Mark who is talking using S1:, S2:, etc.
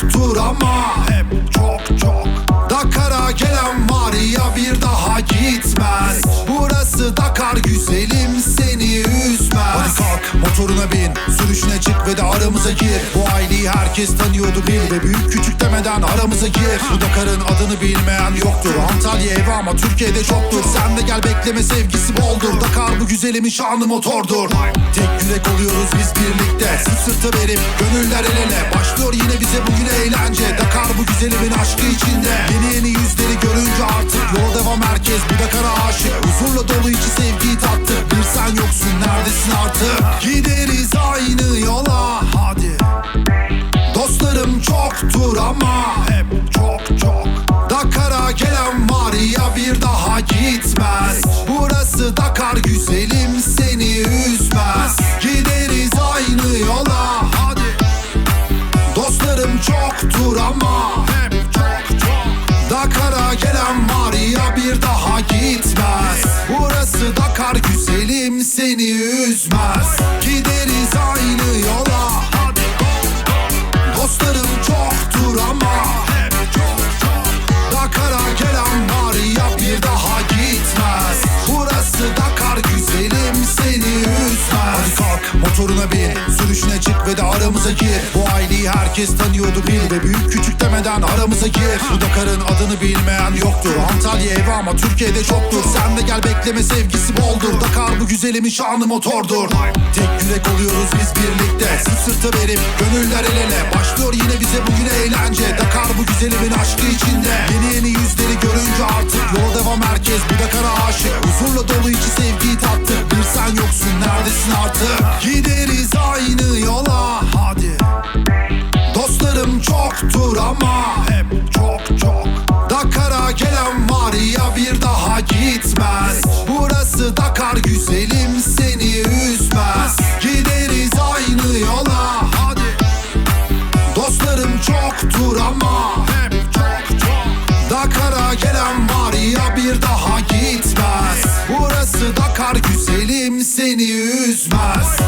S1: çoktur ama hep çok çok Dakar'a gelen var ya bir daha gitmez. Burası Dakar güzelim seni üzmez. Hadi kalk motoruna bin sürüşüne çık ve de aramıza gir. Bu aileyi herkes tanıyordu bil ve büyük küçük demeden aramıza gir. Bu Dakar'ın adını bilmeyen yoktur. Antalya evi ama Türkiye'de çoktur. Sen de gel bekleme sevgisi boldur. Dakar bu güzelimin şanı motordur. Tek yürek oluyoruz biz birlikte. Sırt sırta verip gönüller el ele Başlıyor yine aşkı içinde. Yeni yeni yüzleri görünce artık Yola devam herkes bu Dakar'a aşık. Huzurla dolu içi sevgiyi tattık Bir sen yoksun neredesin artık? Gideriz aynı yola hadi. Dostlarım çoktur ama hep çok çok. Dakar'a gelen var ya bir daha gitmez. Burası Dakar güzelim seni üzmez. Gideriz aynı yola hadi. Dostlarım çoktur ama Dakar güzelim seni üzmez. Gideriz aynı yola. Dostlarım çoktur ama. Dakar'a gelen var ya bir daha gitmez. Burası Dakar güzelim seni üzmez. Hadi kalk motoruna bin sürüşüne çık ve de aramıza gir. Bu aileyi herkes tanıyordu bil ve büyük küçük demeden aramıza gir. Bu Dakar'ın adını bilmeyen yoktur. Antalya evi ama Türkiye'de çoktur. Sen de gel bekleme sevgisi boldur. Dakar bu güzelimin şanı motordur. Tek yürek oluyoruz biz birlikte. Sırt sırta verip gönüller el ele. Başlıyor yine bize bugün eğlence. Dakar bu güzelimin aşkı içinde. Yeni yeni yüzleri görünce artık Yola devam herkes bu Dakar'a aşık. Huzurla dolu içi sevgiyi tattık. Bir sen yoksun neredesin artık? Gideriz çoktur ama hep çok çok Dakar'a gelen var ya bir daha gitmez. Burası Dakar güzelim seni üzmez. Gideriz aynı yola hadi. Dostlarım çoktur ama hep çok çok Dakar'a gelen var ya bir daha gitmez. Burası Dakar güzelim seni üzmez